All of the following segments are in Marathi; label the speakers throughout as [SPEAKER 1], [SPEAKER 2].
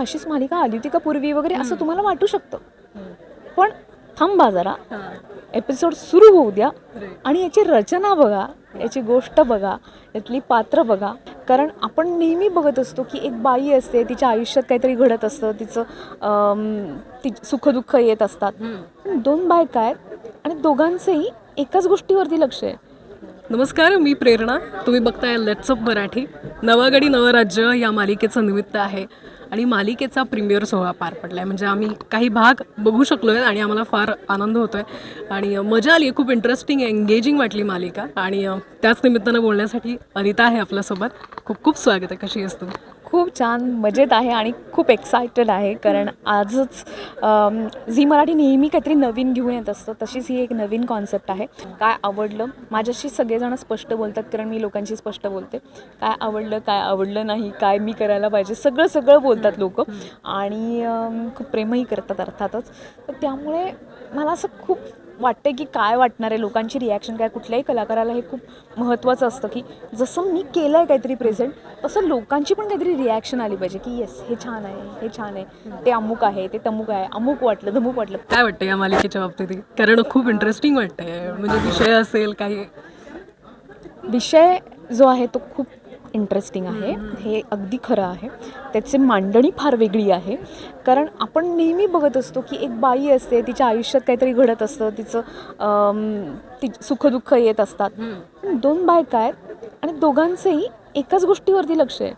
[SPEAKER 1] अशीच मालिका आली होती का पूर्वी वगैरे असं तुम्हाला वाटू शकतं. पण थांबा जरा. एपिसोड सुरू होऊ द्या आणि याची रचना बघा याची गोष्ट बघा यातली पात्र बघा. कारण आपण नेहमी बघत असतो की एक बाई असते तिच्या आयुष्यात काहीतरी घडत असतं तिचं ती सुखदुःख येत असतात. पण दोन बायका आहेत आणि दोघांचंही एकाच गोष्टीवरती लक्ष आहे.
[SPEAKER 2] नमस्कार मी प्रेरणा. तुम्ही बघताय लेट्स अप मराठी. नवागडी नवराज्य या मालिकेचं निमित्त आहे आणि मालिकेचा प्रीमियर सोहळा पार पडला आहे म्हणजे आम्ही काही भाग बघू शकलो आहे आणि आम्हाला फार आनंद होतो आहे आणि मजा आली खूप इंटरेस्टिंग एंगेजिंग वाटली मालिका. आणि त्याच निमित्तानं बोलण्यासाठी अनिता आहे आपल्यासोबत. खूप खूप स्वागत आहे. कशी असतो
[SPEAKER 1] खूप छान मजेत आहे आणि खूप एक्सायटेड आहे कारण आजच झी मराठी नेहमी काहीतरी नवीन घेऊन येत असतं तशीच ही एक नवीन कॉन्सेप्ट आहे. काय आवडलं? माझ्याशी सगळेजण स्पष्ट बोलतात कारण मी लोकांशी स्पष्ट बोलते. काय आवडलं काय आवडलं नाही काय मी करायला पाहिजे सगळं सगळं बोलतात लोक. आणि खूप प्रेमही करतात अर्थातच. तर त्यामुळे मला असं खूप वाटतं की काय वाटणार आहे लोकांची रिॲक्शन काय कुठल्याही कलाकाराला हे खूप महत्त्वाचं असतं की जसं मी केलं आहे काहीतरी प्रेझेंट तसं लोकांची पण काहीतरी रिॲक्शन आली पाहिजे की येस हे छान आहे हे छान आहे. ते अमुक आहे ते तमुक आहे अमुक वाटलं धमुक वाटलं.
[SPEAKER 2] काय वाटतं या मालिकेच्या बाबतीत? कारण खूप इंटरेस्टिंग वाटतंय. म्हणजे विषय असेल काही
[SPEAKER 1] विषय जो आहे तो खूप इंटरेस्टिंग आहे. हे अगदी खरं आहे. त्याची मांडणी फार वेगळी आहे. कारण आपण नेहमी बघत असतो की एक बाई असते तिच्या आयुष्यात काहीतरी घडत असतं तिचं ती सुखदुःख येत असतात. दोन बायका आहेत आणि दोघांचंही एकाच गोष्टीवरती लक्ष आहे.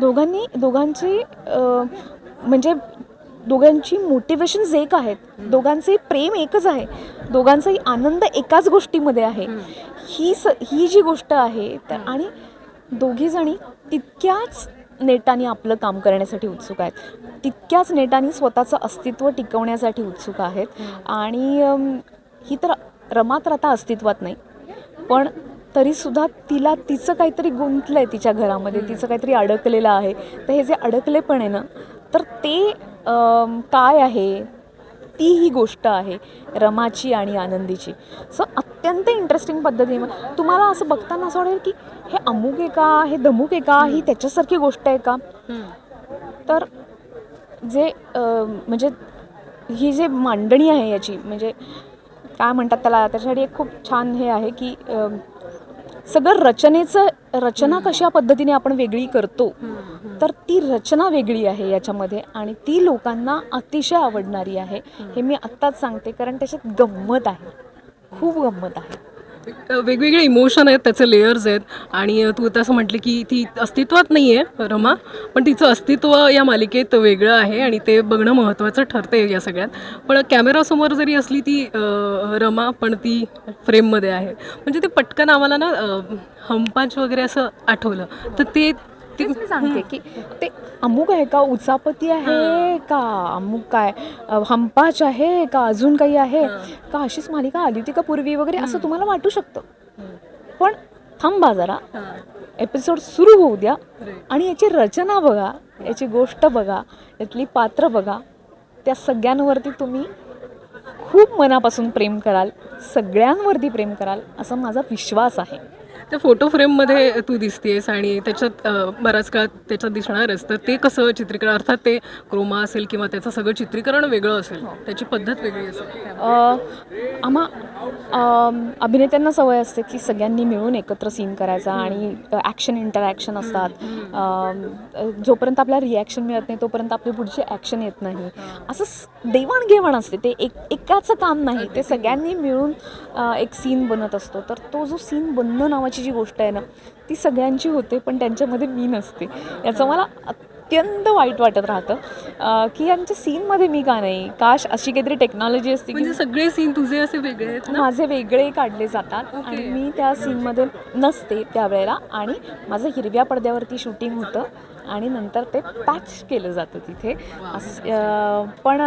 [SPEAKER 1] दोघांनी दोघांची म्हणजे दोघांची मोटिवेशन्स एक आहेत. दोघांचंही प्रेम एकच आहे. दोघांचाही आनंद एकाच गोष्टीमध्ये आहे. ही स ही जी गोष्ट आहे तर आणि दोघीजणी तितक्याच नेटाने आपलं काम करण्यासाठी उत्सुक आहेत. तितक्याच नेटाने स्वतःचं अस्तित्व टिकवण्यासाठी उत्सुक आहेत. आणि ही तर रमा तर आता अस्तित्वात नाही. पण तरीसुद्धा तिला तिचं काहीतरी गुंतलं आहे तिच्या घरामध्ये. तिचं काहीतरी अडकलेलं आहे. तर हे जे अडकलेपण आहे ना तर ते काय आहे? ती ही गोष्ट आहे रमाची आणि आनंदीची. सो अत्यंत इंटरेस्टिंग पद्धतीने तुम्हाला असं बघताना असं वाटेल की हे अमुक आहे का? हे धमुक आहे का? ही त्याच्यासारखी गोष्ट आहे का? तर जे म्हणजे ही जे मांडणी आहे याची म्हणजे काय म्हणतात त्याला त्याच्यासाठी एक खूप छान हे आहे की सगळं रचनेचं रचना कशा पद्धतीने आपण वेगळी करतो? तर ती रचना वेगळी आहे याच्यामध्ये आणि ती लोकांना अतिशय आवडणारी आहे. हे मी आत्ताच सांगते कारण त्याच्यात गंमत आहे. खूप गंमत आहे.
[SPEAKER 2] वेगवेगळे इमोशन आहेत त्याचे लेयर्स आहेत आणि तू तसं म्हटलं की ती अस्तित्वात नाही आहे रमा पण तिचं अस्तित्व या मालिकेत वेगळं आहे आणि ते बघणं महत्त्वाचं ठरते या सगळ्यात. पण कॅमेरासमोर जरी असली ती रमा पण ती फ्रेममध्ये आहे. म्हणजे ते पटकन आम्हाला ना हमपाच वगैरे असं आठवलं. तर ते
[SPEAKER 1] तेच मी सांगते की ते अमुक आहे का उचापती आहे का अमुक काय अ, हमपाच आहे का अजून काही आहे का अशीच मालिका आली होती का पूर्वी वगैरे असं तुम्हाला वाटू शकतं. पण थांबा जरा. एपिसोड सुरू होऊ द्या आणि याची रचना बघा याची गोष्ट बघा यातली पात्र बघा. त्या सगळ्यांवरती तुम्ही खूप मनापासून प्रेम कराल सगळ्यांवरती प्रेम कराल असा माझा विश्वास आहे.
[SPEAKER 2] त्या फोटो फ्रेममध्ये तू दिसतेस आणि त्याच्यात बराच काळ त्याच्यात दिसणारच तर ते कसं चित्रीकरण अर्थात ते क्रोमा असेल किंवा त्याचं सगळं चित्रीकरण वेगळं असेल त्याची पद्धत वेगळी असेल.
[SPEAKER 1] आम्हा अभिनेत्यांना सवय असते की सगळ्यांनी मिळून एकत्र सीन करायचा आणि ॲक्शन इंटरॅक्शन असतात. जोपर्यंत आपल्याला रिॲक्शन मिळत नाही तोपर्यंत आपली पुढची ॲक्शन येत नाही. असं देवाणघेवाण असते. ते एक एकाचं काम नाही. ते सगळ्यांनी मिळून एक सीन बनत असतो. तर तो जो सीन बनणं नावाची जी गोष्ट आहे ना ती सगळ्यांची होते पण त्यांच्यामध्ये मी नसते. याचं मला अत्यंत वाईट वाटत राहतं. की यांच्या सीनमध्ये मी का नाही काश अशी काहीतरी टेक्नॉलॉजी असते की
[SPEAKER 2] म्हणजे सगळे सीन तुझे असे वेगळे आहेत ना?
[SPEAKER 1] माझे वेगळे काढले जातात. आणि मी त्या सीनमध्ये नसते त्यावेळेला. आणि माझं हिरव्या पडद्यावरती शूटिंग होतं. आणि नंतर ते पॅच केलं जातं तिथे. पण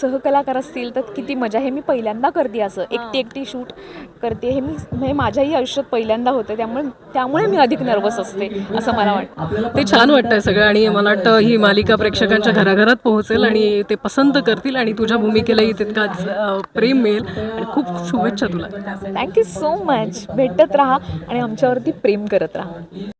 [SPEAKER 1] सहकलाकार असतील तर किती मजा. हे मी पहिल्यांदा करते असं. एकटी एकटी शूट करते. हे मी हे माझ्याही आयुष्यात पहिल्यांदा होतं. त्यामुळे त्यामुळे मी अधिक नर्वस असते असं मला वाटतं.
[SPEAKER 2] ते छान वाटतंय सगळं आणि मला वाटतं ही मालिका प्रेक्षकांच्या घराघरात पोहोचेल आणि ते पसंत करतील आणि तुझ्या भूमिकेलाही तितकाच प्रेम मिळेल. आणि खूप शुभेच्छा तुला.
[SPEAKER 1] थँक्यू सो मच भेटत राहा आणि आमच्यावरती प्रेम करत राहा.